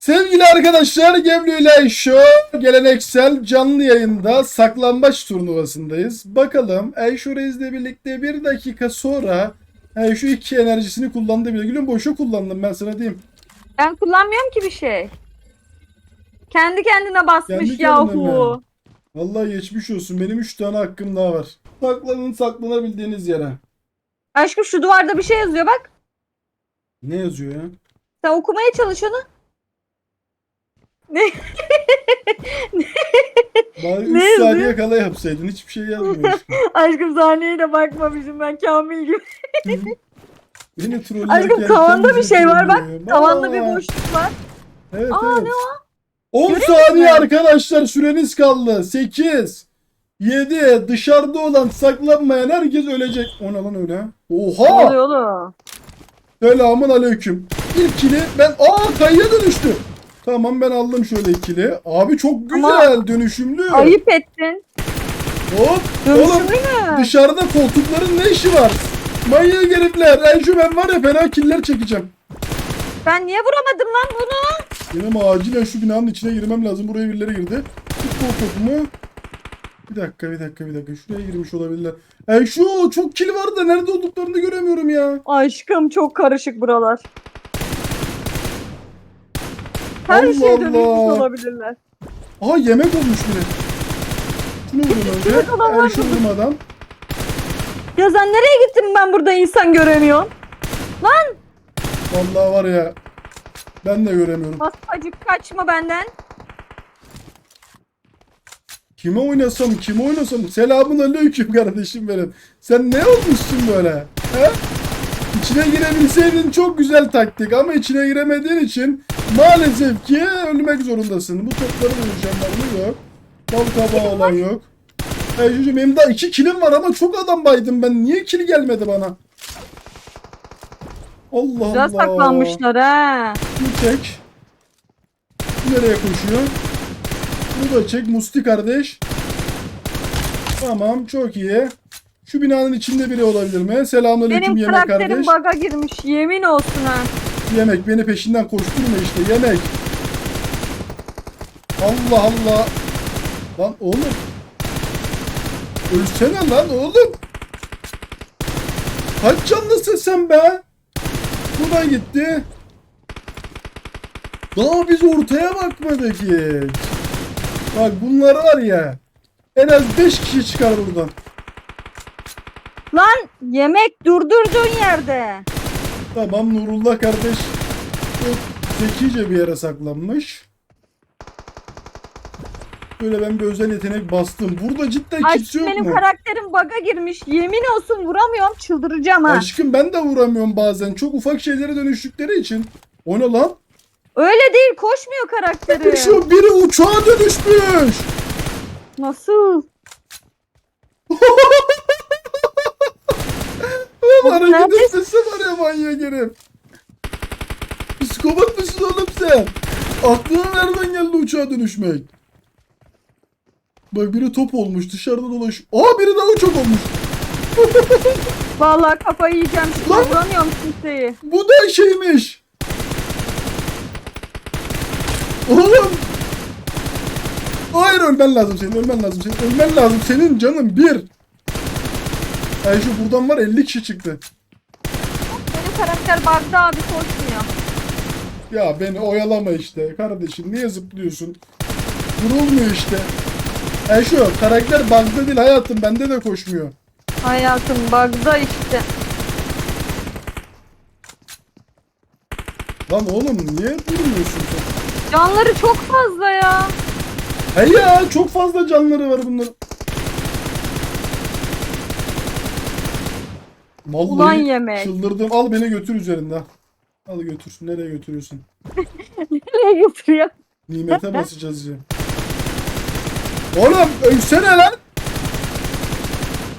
Sevgili arkadaşlar Geblu ile Show geleneksel canlı yayında saklambaç turnuvasındayız. Bakalım Eyşo Reis'le birlikte bir dakika sonra Eyşo iki enerjisini kullandı bile. Gülüm boşa kullandım ben sana diyeyim. Ben kullanmıyorum ki bir şey. Kendi kendine basmış Kendi kendine yahu. Vallahi geçmiş olsun. Benim 3 tane hakkım daha var. Saklanın saklanabildiğiniz yere. Aşkım şu duvarda bir şey yazıyor bak. Ne yazıyor ya? Sen okumaya çalış onu. Ne? Bari 3 Ne yazıyor? saniye kala yapsaydın. Hiçbir şey yazmıyor. Aşkım sahneye de bakmamışım ben Kamil gibi. Beni trollerken Aşkım tavanda bir kendisi şey var bak. trollüyor. Tavanda bir boşluk var. Evet, Aa evet. ne o? 10 Görüyor saniye musun? arkadaşlar süreniz kaldı. 8 7 dışarıda olan saklanmayan herkes ölecek. O ne lan öyle? Ne Oha! oluyor oğlum? Selamun aleyküm. İlkili ben aa kayıya dönüştü. Tamam ben aldım şöyle ikili. Abi çok güzel Ama- dönüşümlü. Ayıp ettin. Hop. Oğlum Dönüşümlü mü? dışarıda koltukların ne işi var? Manyak herifler. Enşu ben var ya fena killer çekeceğim. Ben niye vuramadım lan bunu? Benim acilen şu binanın içine girmem lazım. Buraya birileri girdi. Futbol topumu. Bir dakika bir dakika bir dakika. Şuraya girmiş olabilirler. E şu çok kill var da nerede olduklarını göremiyorum ya. Aşkım çok karışık buralar. Her Allah şeye dönüşmüş Allah. olabilirler. Aha yemek olmuş bile. Şunu vurun önce. Yemek olan var E şu vurmadan. Ya sen nereye gittin ben burada insan göremiyorum. Vallahi var ya. Ben de göremiyorum. Masacık kaçma benden. Kime oynasam kime oynasam. Selamun aleyküm kardeşim benim. Sen ne olmuşsun böyle? He? İçine girebilseydin çok güzel taktik ama içine giremediğin için maalesef ki ölmek zorundasın. Bu topları vuracağım ben yok. Bal kabağı olan yok. Ejcucuğum benim daha iki kilim var ama çok adam baydım ben. Niye kill gelmedi bana? Allah Güzel Allah. saklanmışlar ha. Bu çek. Nereye koşuyor? Bu da çek Musti kardeş. Tamam çok iyi. Şu binanın içinde biri olabilir mi? Selamünaleyküm Benim yemek karakterim kardeş. baga girmiş. Yemin olsun ha. Yemek beni peşinden koşturma işte yemek. Allah Allah. Lan oğlum. Ölsene lan oğlum. Kaç canlısın sen be? Bu da gitti. Daha biz ortaya bakmadık hiç. Bak bunlar var ya. En az 5 kişi çıkar buradan. Lan yemek durdurduğun yerde. Tamam Nurullah kardeş çok zekice bir yere saklanmış. Böyle ben bir özel yetenek bastım. Burada cidden Ay kimse yok benim mu? karakterim baga girmiş. Yemin olsun vuramıyorum çıldıracağım ha. Aşkım ben de vuramıyorum bazen. Çok ufak şeylere dönüştükleri için. O ne lan? Öyle değil koşmuyor karakteri. Şu biri uçağa dönüşmüş. Nasıl? Lan hareket neredesin? etmesi var ya manyak herif. Psikopat mısın oğlum sen? Aklına nereden geldi uçağa dönüşmek? Bak biri top olmuş dışarıda dolaş. Aa biri daha uçak olmuş. Vallahi kafayı yiyeceğim. Lan! vuramıyorum kimseyi. Bu da şeymiş. Oğlum. Hayır ölmen lazım senin ölmen lazım senin ölmen lazım senin canın bir. Ay şu buradan var 50 kişi çıktı. Benim karakter bug'da abi koşmuyor. Ya beni oyalama işte kardeşim niye zıplıyorsun? Vurulmuyor işte. Ay şu karakter bug'da değil hayatım bende de koşmuyor. Hayatım bug'da işte. Lan oğlum niye vurmuyorsun sen? Canları çok fazla ya. Hey ya çok fazla canları var bunların. Vallahi Ulan yemek. çıldırdım. Al beni götür üzerinde. Al götür. Nereye götürüyorsun? Nereye götürüyor? Nimete basacağız ya. Oğlum ölsene lan.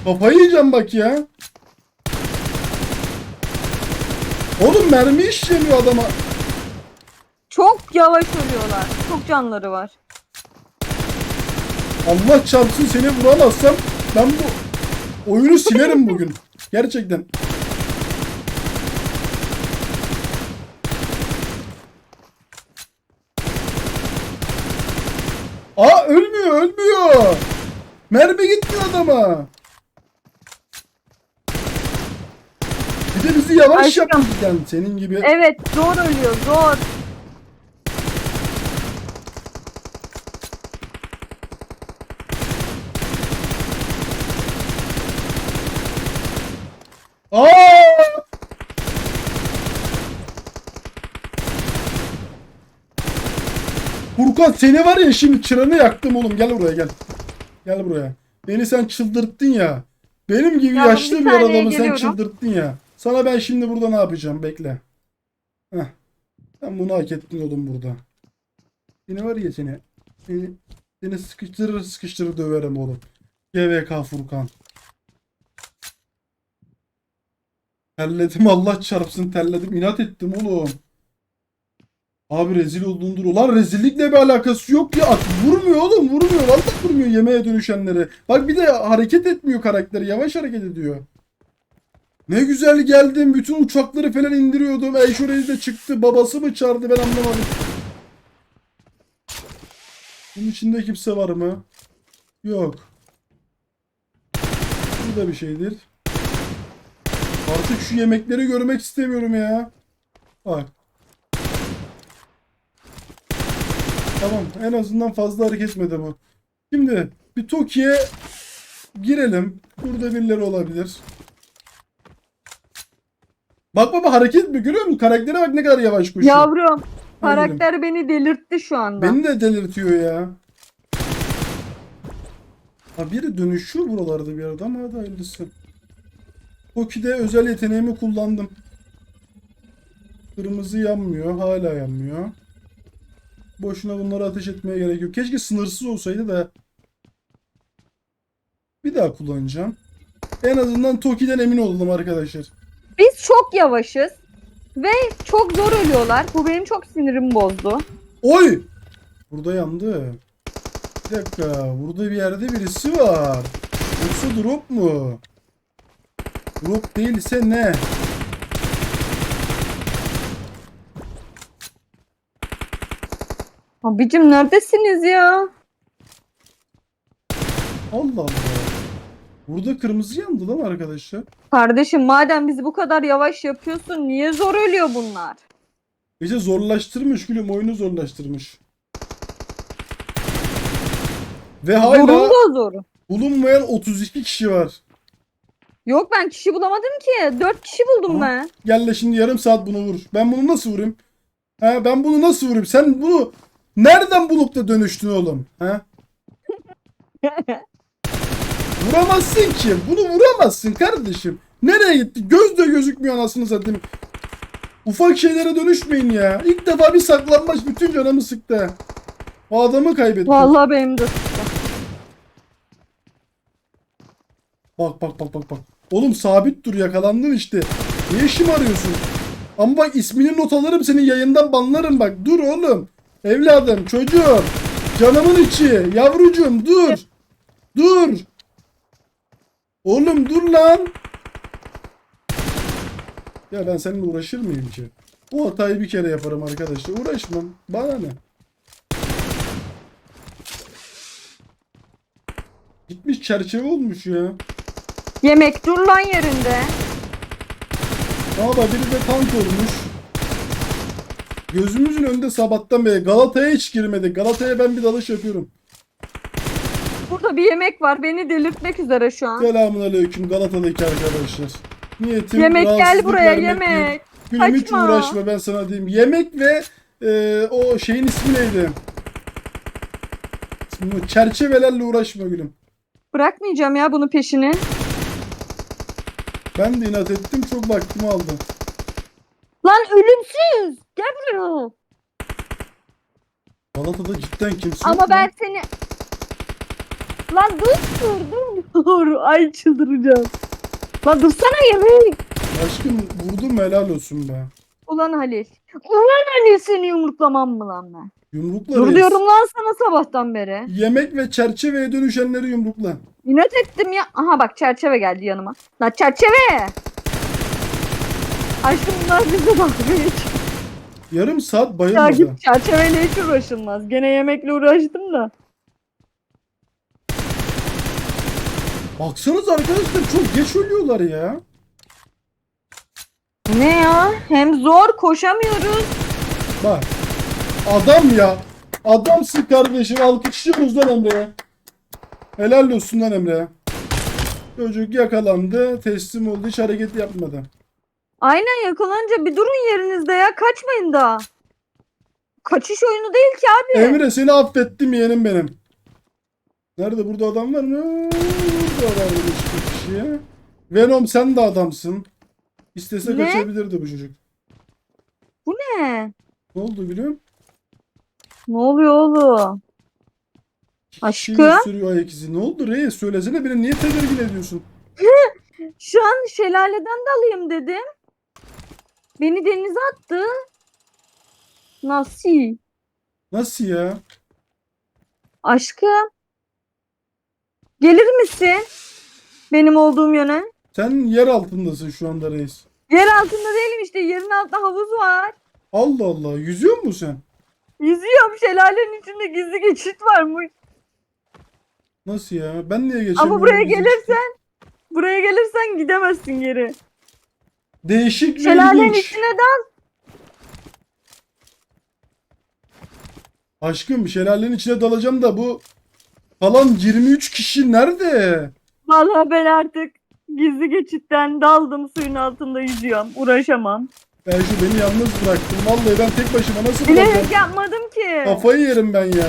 Kafayı yiyeceğim bak ya. Oğlum mermi işlemiyor adama. Çok yavaş ölüyorlar. Çok canları var. Allah çarpsın seni vuramazsam ben bu oyunu silerim bugün. Gerçekten. Aa ölmüyor ölmüyor. Mermi gitmiyor adama. Bir de bizi yavaş Aşkım. yaptı yani senin gibi. Evet zor ölüyor zor. Furkan seni var ya şimdi çıranı yaktım oğlum gel buraya gel. Gel buraya. Beni sen çıldırttın ya. Benim gibi Ya, yaşlı bir bir, saniye adamı sen geliyorum. çıldırttın ya. Sana ben şimdi burada ne yapacağım bekle. Heh. Sen bunu hak ettin oğlum burada. Seni var ya seni. Seni, seni sıkıştırır sıkıştırır döverim oğlum. GVK Furkan. Terledim Allah çarpsın terledim inat ettim oğlum. Abi rezil oldundur. Ulan rezillikle bir alakası yok ya. At, vurmuyor oğlum vurmuyor. Vallahi vurmuyor yemeğe dönüşenleri. Bak bir de hareket etmiyor karakteri. Yavaş hareket ediyor. Ne güzel geldim. Bütün uçakları falan indiriyordum. Eyşo Reis de çıktı. Babası mı çağırdı ben anlamadım. Bunun içinde kimse var mı? Yok. Bu da bir şeydir. Artık şu yemekleri görmek istemiyorum ya. Bak. Tamam. En azından fazla hareket etmedi bu. Şimdi bir Toki'ye girelim. Burada birileri olabilir. Bak baba hareket mi görüyor musun? Karaktere bak ne kadar yavaş koşuyor. Yavrum karakter beni delirtti şu anda. Beni de delirtiyor ya. Ha biri dönüşüyor buralarda bir arada ama hadi hayırlısı. Toki'de özel yeteneğimi kullandım. Kırmızı yanmıyor. Hala yanmıyor. Boşuna bunları ateş etmeye gerek yok. Keşke sınırsız olsaydı da. Bir daha kullanacağım. En azından Toki'den emin oldum arkadaşlar. Biz çok yavaşız ve çok zor ölüyorlar. Bu benim çok sinirimi bozdu. Oy! Burada yandı. Bir dakika. Burada bir yerde birisi var. Yoksa drop mu? Drop değilse ne? Abicim neredesiniz ya? Allah Allah. Burada kırmızı yandı lan arkadaşlar. Kardeşim madem bizi bu kadar yavaş yapıyorsun niye zor ölüyor bunlar? İşte zorlaştırmış gülüm. Oyunu zorlaştırmış. Ve hala da zor. bulunmayan 32 kişi var. Yok ben kişi bulamadım ki. Dört kişi buldum Aha. ben. Gel de şimdi yarım saat bunu vur. Ben bunu nasıl vurayım? He, ben bunu nasıl vurayım? Sen bunu nereden bulup da dönüştün oğlum? He? Vuramazsın ki. Bunu vuramazsın kardeşim. Nereye gitti? Göz de gözükmüyor anasını satayım. Ufak şeylere dönüşmeyin ya. İlk defa bir saklanmaç bütün canımı sıktı. O adamı kaybettim. Vallahi benim de. Bak bak bak bak bak. Oğlum sabit dur yakalandın işte. Niye işim arıyorsun? Ama bak ismini not alırım senin yayından banlarım bak. Dur oğlum. Evladım çocuğum. Canımın içi. Yavrucuğum dur. Dur. Oğlum dur lan. Ya ben seninle uğraşır mıyım ki? O hatayı bir kere yaparım arkadaşlar. Uğraşmam. Bana ne? Gitmiş çerçeve olmuş ya. Yemek dur lan yerinde. Ama biri de tank olmuş. Gözümüzün önünde sabahtan beri Galata'ya hiç girmedik. Galata'ya ben bir dalış yapıyorum. Burada bir yemek var. Beni delirtmek üzere şu an. Selamun aleyküm Galata'daki arkadaşlar. Niyetim Yemek gel buraya yemek. değil. Gülüm hiç Kaçma. uğraşma ben sana diyeyim. Yemek ve e, o şeyin ismi neydi? Çerçevelerle uğraşma gülüm. Bırakmayacağım ya bunun peşini. Ben de inat ettim çok vaktimi aldı. Lan ölümsüz. Gel buraya. Galata'da cidden kimse Ama ben seni... Lan dur dur dur. dur. Ay çıldıracağım. Lan dursana yemek. Aşkım vurdum helal olsun be. Ulan Halil. Ulan Halil seni yumruklamam mı lan ben? Yumrukla Dur reis. diyorum lan sana sabahtan beri. Yemek ve çerçeveye dönüşenleri yumrukla. İnat ettim ya. Aha bak çerçeve geldi yanıma. Lan çerçeve. Aşkım bunlar bize dalga geçiyor. Yarım saat Ya bayılmadı. git çerçeveyle hiç uğraşılmaz. Gene yemekle uğraştım da. Baksanız arkadaşlar çok geç ölüyorlar ya. Ne ya? Hem zor koşamıyoruz. Bak. Adam ya. Adamsın kardeşim. Alkışlıyoruz lan Emre'ye. Helal olsun lan Emre'ye. Çocuk yakalandı. Teslim oldu. Hiç hareket yapmadı. Aynen yakalanınca bir durun yerinizde ya. Kaçmayın daha. Kaçış oyunu değil ki abi. Emre seni affettim yeğenim benim. Nerede? Burada adam var mı? Burada var bir kişi. Venom sen de adamsın. İstese Ne? kaçabilirdi bu çocuk. Ne? Ne oldu gülüm? Ne oluyor oğlum? Aşkım? sürüyor ayak izi. Ne oldu reis? Söylesene beni niye tedirgin ediyorsun? Şu an şelaleden dalayım dedim. Beni denize attı. Nasıl? Nasıl ya? Aşkım. Gelir misin? Benim olduğum yöne. Sen yer altındasın şu anda reis. Yer altında değilim işte. Yerin altında havuz var. Allah Allah. Yüzüyor musun sen? Yüzüyorum. Şelalenin içinde gizli geçit varmış. Nasıl ya? Ben niye geçemiyorum? Ama buraya gelirsen buraya gelirsen gidemezsin geri. Değişik ve Şelalenin ilginç. içine dal. Aşkım şelalenin içine dalacağım da bu kalan 23 kişi nerede? Vallahi ben artık gizli geçitten daldım suyun altında yüzüyorum. Uğraşamam. Şu beni yalnız bıraktın. Vallahi ben tek başıma nasıl bırakacağım? Bilerek yapmadım ki. Kafayı yerim ben ya.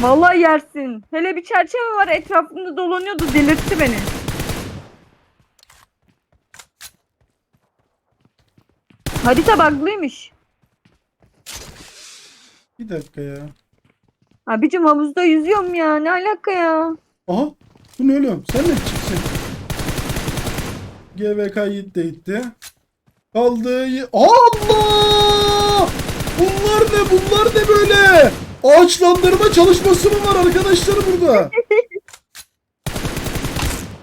Vallahi yersin. Hele bir çerçeve var etrafında dolanıyordu delirtti beni. Harita baglıymış. Bir dakika ya. Abicim havuzda yüzüyorum ya. Ne alaka ya? Aha. Bu ne oğlum? Sen ne çıksın? GVK Yiğit de gitti. Kaldı. Allah! Bunlar ne? Bunlar ne böyle? Ağaçlandırma çalışması mı var arkadaşlar burada?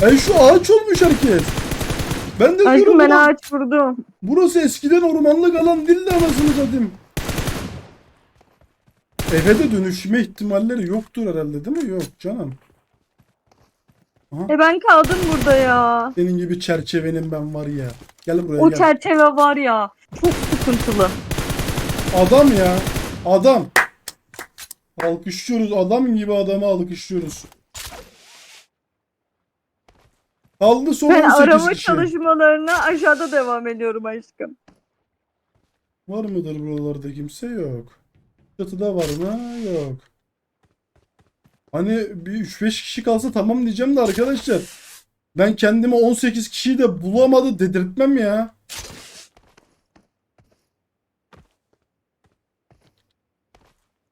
Ay şu ağaç olmuş herkes. Ben de diyorum Aşkım ben ulan, ağaç vurdum. burası eskiden ormanlık alan değil de anasını satayım. Eve de dönüşme ihtimalleri yoktur herhalde değil mi? Yok canım. E ben kaldım burada ya. Senin gibi çerçevenin ben var ya. Gel buraya O gel. çerçeve var ya. Çok sıkıntılı. Adam ya. Adam. Alkışlıyoruz. Adam gibi adamı alkışlıyoruz. Kaldı son Ben 18 arama kişi. çalışmalarına aşağıda devam ediyorum aşkım. Var mıdır buralarda kimse yok. Çatıda var mı? Yok. Hani bir 3-5 kişi kalsa tamam diyeceğim de arkadaşlar. Ben kendime 18 kişiyi de bulamadı dedirtmem ya.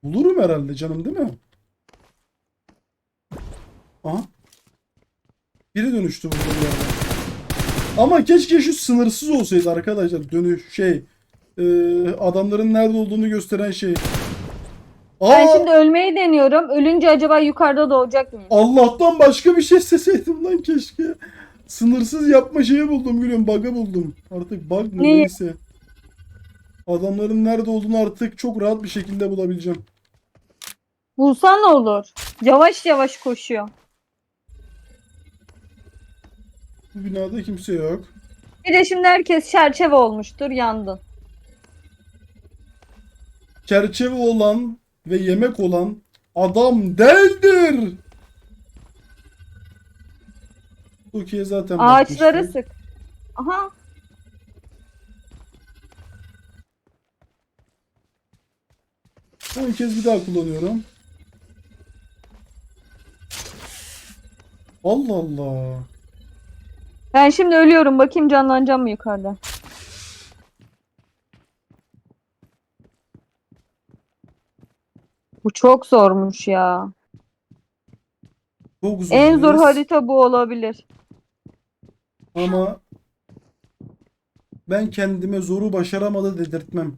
Bulurum herhalde canım değil mi? Aha. Biri dönüştü burada bir yerde. Ama keşke şu sınırsız olsaydı arkadaşlar. Dönüş şey. e, adamların nerede olduğunu gösteren şey. Ben Aa, şimdi ölmeyi deniyorum. Ölünce acaba yukarıda doğacak mıyım? Allah'tan başka bir şey isteseydim lan keşke. Sınırsız yapma şeyi buldum gülüm. Bug'ı buldum. Artık bug mı Neyi? neyse. Adamların nerede olduğunu artık çok rahat bir şekilde bulabileceğim. Bulsan ne olur? Yavaş yavaş koşuyor. Bu binada kimse yok. Bir de şimdi herkes çerçeve olmuştur yandın. Çerçeve olan ve yemek olan adam değildir. Türkiye zaten Ağaçları sık. Aha. Son kez bir daha kullanıyorum. Allah Allah. Ben şimdi ölüyorum. Bakayım canlanacağım mı yukarıda? Bu çok zormuş ya. Çok zor. En zor harita bu olabilir. Ama ben kendime zoru başaramadı dedirtmem.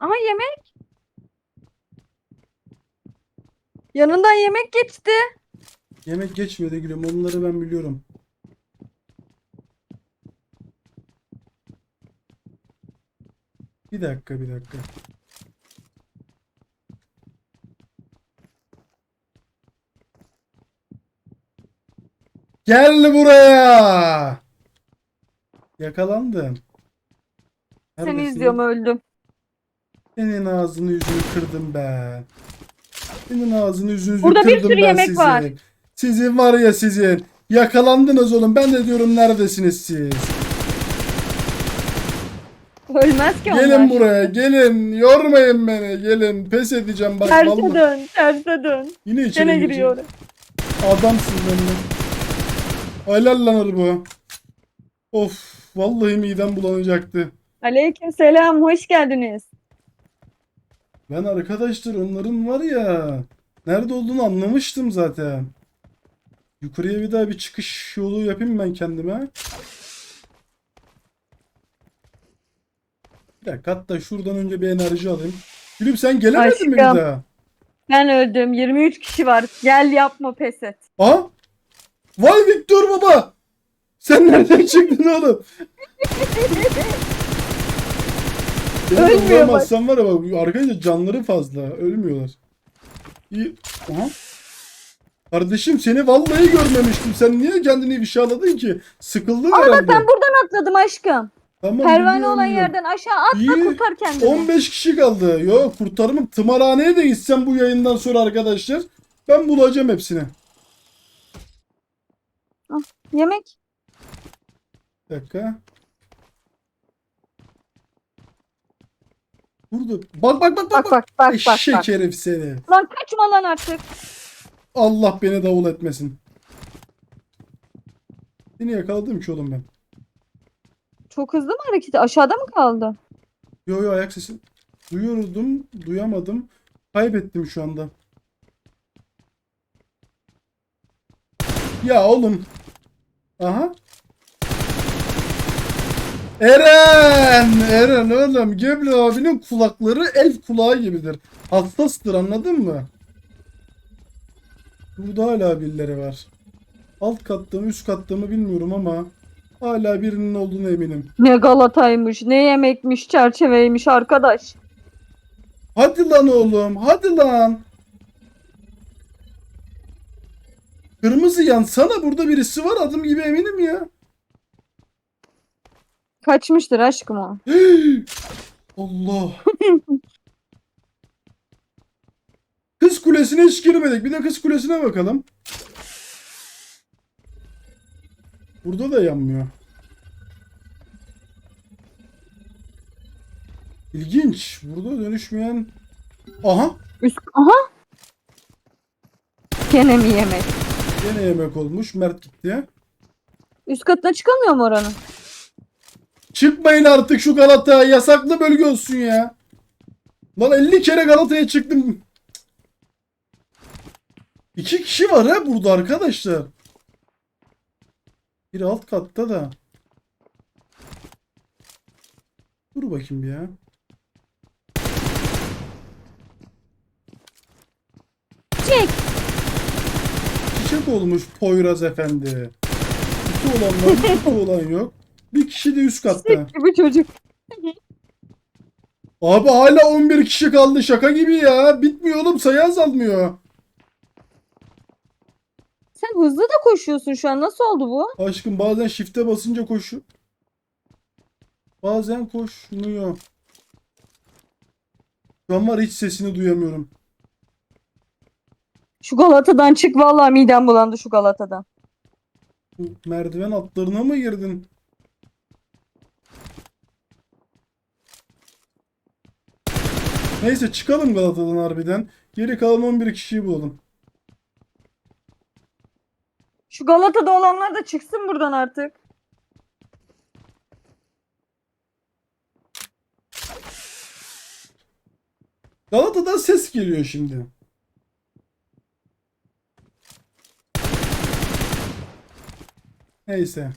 Aha yemek. Yanından yemek geçti. Yemek geçmiyor da gülüm. Onları ben biliyorum. Bir dakika bir dakika. Gel buraya. Yakalandın. Neredesin? Seni izliyorum öldüm. Senin ağzını yüzünü kırdım be. Senin ağzını yüzünü Burada kırdım bir sürü yemek sizi. var. Sizin var ya sizin. Yakalandınız oğlum. Ben de diyorum neredesiniz siz? Ölmez ki onlar. Gelin buraya gelin. Yormayın beni. Gelin. Pes edeceğim bak Terse vallahi. dön, terse dön. Yine içeri Gene gireceğim. giriyor. Adamsın benimle. Helal lan bu. Of. Vallahi midem bulanacaktı. Aleyküm selam, hoş geldiniz. Ben arkadaşlar onların var ya nerede olduğunu anlamıştım zaten. Yukarıya bir daha bir çıkış yolu yapayım ben kendime. Bir dakika hatta şuradan önce bir enerji alayım. Gülüm sen gelemedin mi bir Aşkım. daha? Ben öldüm, 23 kişi var. Gel yapma pes et. Aha! Vay Victor baba! Sen nereden çıktın oğlum? Ölmüyor bak. Ölmüyormazsan var ya bak arkadaşlar canları fazla. Ölmüyorlar. İyi. Aha. Kardeşim seni vallahi görmemiştim. Sen niye kendini ifşaladın ki? Sıkıldın Ama herhalde. ben buradan atladım aşkım. Tamam, Pervane biliyorum olan yerden aşağı atla İyi. kurtar kendini. 15 kişi kaldı. Yo kurtarımım. Tımarhaneye de gitsem bu yayından sonra arkadaşlar. Ben bulacağım hepsini. Yemek. Bir dakika. Burada. Bak bak bak bak. Bak bak bak bak Eşek bak. herif seni. Lan kaçma lan artık. Allah beni davul etmesin. Seni yakaladım ki oğlum ben. Çok hızlı mı hareketi? Aşağıda mı kaldı? Yo yo ayak sesi. Duyuyordum, duyamadım. Kaybettim şu anda. Ya oğlum. Aha. Eren! Eren oğlum. Gebli abinin kulakları elf kulağı gibidir. Hassastır anladın mı? Burada hala birileri var. Alt katta mı üst katta mı bilmiyorum ama hala birinin olduğunu eminim. Ne galataymış, ne yemekmiş, çerçeveymiş arkadaş. Hadi lan oğlum. Hadi lan. Kırmızı yansana burada birisi var adım gibi eminim ya. Kaçmıştır aşkım o. Allah. Kız kulesine hiç girmedik. Bir de kız kulesine bakalım. Burada da yanmıyor. İlginç. Burada dönüşmeyen... Aha. Üst... Aha. Gene mi yemek? Yine yemek olmuş. Mert gitti. Üst katına çıkamıyor mu oranın? Çıkmayın artık şu Galata'ya. Yasaklı bölge olsun ya. Lan 50 kere Galata'ya çıktım. İki kişi var ha burada arkadaşlar. Bir alt katta da. Dur bakayım bir ya. Çek. Çiçek olmuş Poyraz efendi. Kutu olan var, kutu olan yok. Bir kişi de üst katta. Çek gibi çocuk. Abi hala 11 kişi kaldı şaka gibi ya. Bitmiyor oğlum sayı azalmıyor. Sen hızlı da koşuyorsun şu an. Nasıl oldu bu? Aşkım bazen shift'e basınca koşu. Bazen koşmuyor. Şu an var hiç sesini duyamıyorum. Şu Galata'dan çık vallahi midem bulandı şu Galata'dan. Merdiven altlarına mı girdin? Neyse çıkalım Galata'dan harbiden. Geri kalan 11 kişiyi bulalım. Şu Galata'da olanlar da çıksın buradan artık. Galata'dan ses geliyor şimdi. Neyse.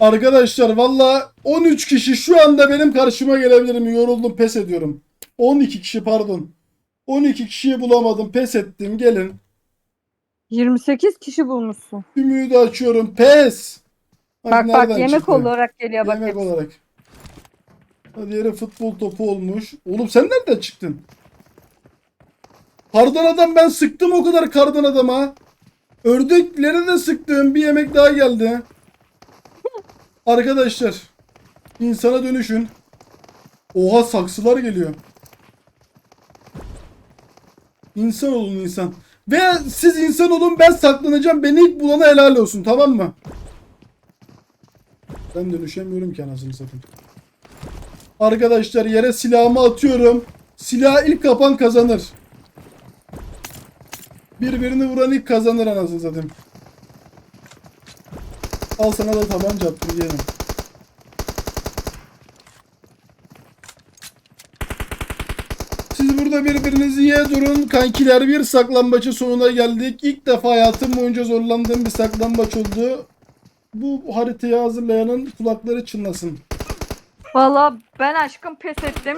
Arkadaşlar valla 13 kişi şu anda benim karşıma gelebilir mi? Yoruldum pes ediyorum. 12 kişi pardon. 12 kişiyi bulamadım pes ettim gelin. 28 kişi bulmuşsun. Ümüğü açıyorum pes. Bak, Bak nereden yemek çıktı? olarak geliyor bak. Yemek hepsi. olarak. Hadi yere futbol topu olmuş. Oğlum sen nereden çıktın? Kardan adam ben sıktım o kadar kardan adama. Ördekleri de sıktım. Bir yemek daha geldi. Arkadaşlar. insana dönüşün. Oha saksılar geliyor. İnsan olun insan. Ve siz insan olun ben saklanacağım. Beni ilk bulana helal olsun tamam mı? Ben dönüşemiyorum ki anasını satayım. Arkadaşlar yere silahımı atıyorum. Silah ilk kapan kazanır. Birbirini vuran ilk kazanır anasını satayım. Al sana da tabanca attım diyelim. Siz burada birbirinizi ye durun. Kankiler bir saklambaçı sonuna geldik. İlk defa hayatım boyunca zorlandığım bir saklambaç oldu. Bu haritayı hazırlayanın kulakları çınlasın. Valla ben aşkım pes ettim.